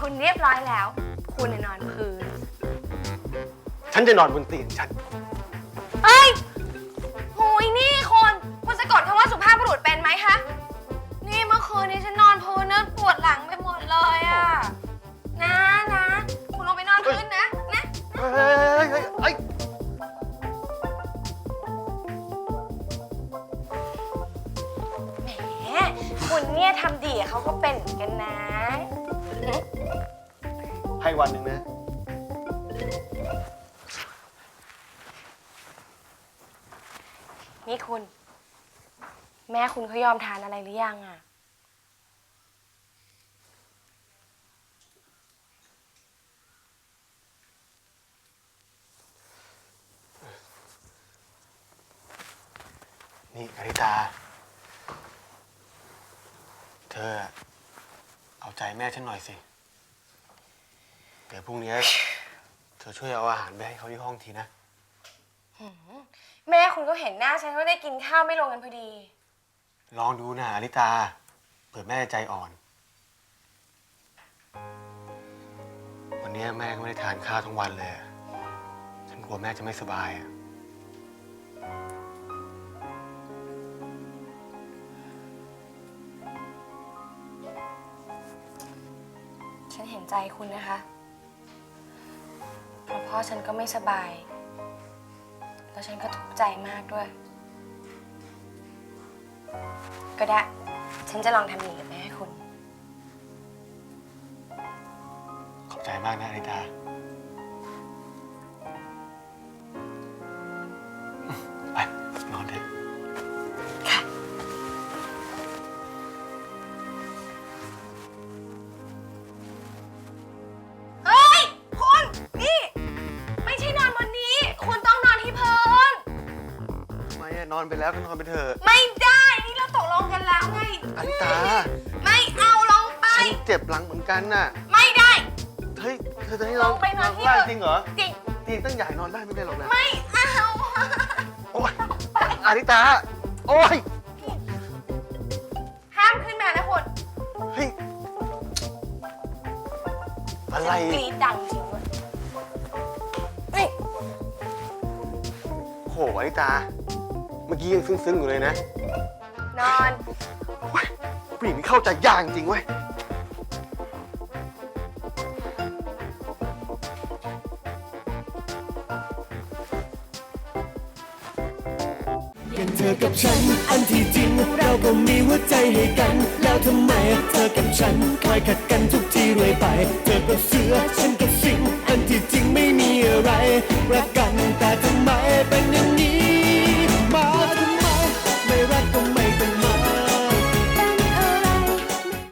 คุณเรียบร้อยแล้ว คุณน่ะนอนพื้น ฉันจะนอนบนเตียงฉัน เอ้ยโหยนี่คนคุณสะกดคำว่าสุภาพบุรุษเป็นไหมคะ นี่เมื่อคืนนี้ฉันนอนพื้นเนื้อปวดหลังไปหมดเลยอะนะนะ คุณลงไปนอนพื้นนะ นะ เฮ้ยเฮ้ยเฮ้ยแหม คุณเนี่ยทำดีกับเขาก็เป็นเหมือนกันนะให้ วันหนึ่งนะ นี่คุณ แม่คุณเขายอมทานอะไรหรือยังอะนี่อาริตา เธอ เอาใจแม่ฉันหน่อยสิ เดี๋ยวพรุ่งนี้เธอช่วยเอาอาหารไปให้เขาที่ห้องทีนะ แม่คุณก็เห็นหน้าฉันก็ได้กินข้าวไม่ลงกันพอดี ลองดูนะอาริตา เผื่อแม่ใจอ่อน วันนี้แม่ก็ไม่ได้ทานข้าวทั้งวันเลยอะฉันกลัวแม่จะไม่สบายอะฉันเห็นใจคุณนะคะเพ่อฉันก็ไม่สบาย แล้วฉันก็ทุกข์ใจมากด้วย ก็ได้ ฉันจะลองทำหนีกับแม่ให้คุณ ขอบใจมากนะอาริตา นอนไปแล้วก็นอนไปเถอะไม่ได้ นี่เราตกลงกันแล้วไงอาริตาไม่เอาลงไป ฉันเจ็บหลังเหมือนกันน่ะ ไม่ได้ เฮ้ยเธอจะให้นอนลงไปนอนที่ข้างล่างเถอะจริงเหรอจริงเตียงตั้งใหญ่นอนได้ไม่ได้หรอกนะ ไม่เอาโอ๊ยอาริตา โอ๊ย ห้ามขึ้นมานะคุณเฮ้ย อะไร กรีดดังจริงด้วยเฮ้ย โหอาริตาเมื่อกี้ยังซึ้งๆอยู่เลยนะ นอน โอ๊ยผู้หญิงนี่เข้าใจยากจริงเว้ยกันเธอกับฉัน อันที่จริง เราก็มีหัวใจให้กัน แล้วทำไม เธอกับฉันคอยขัดกันทุกทีเรื่อยไป เธอกับเสือฉันกับสิงอันที่จริงไม่มีอะไรรักกัน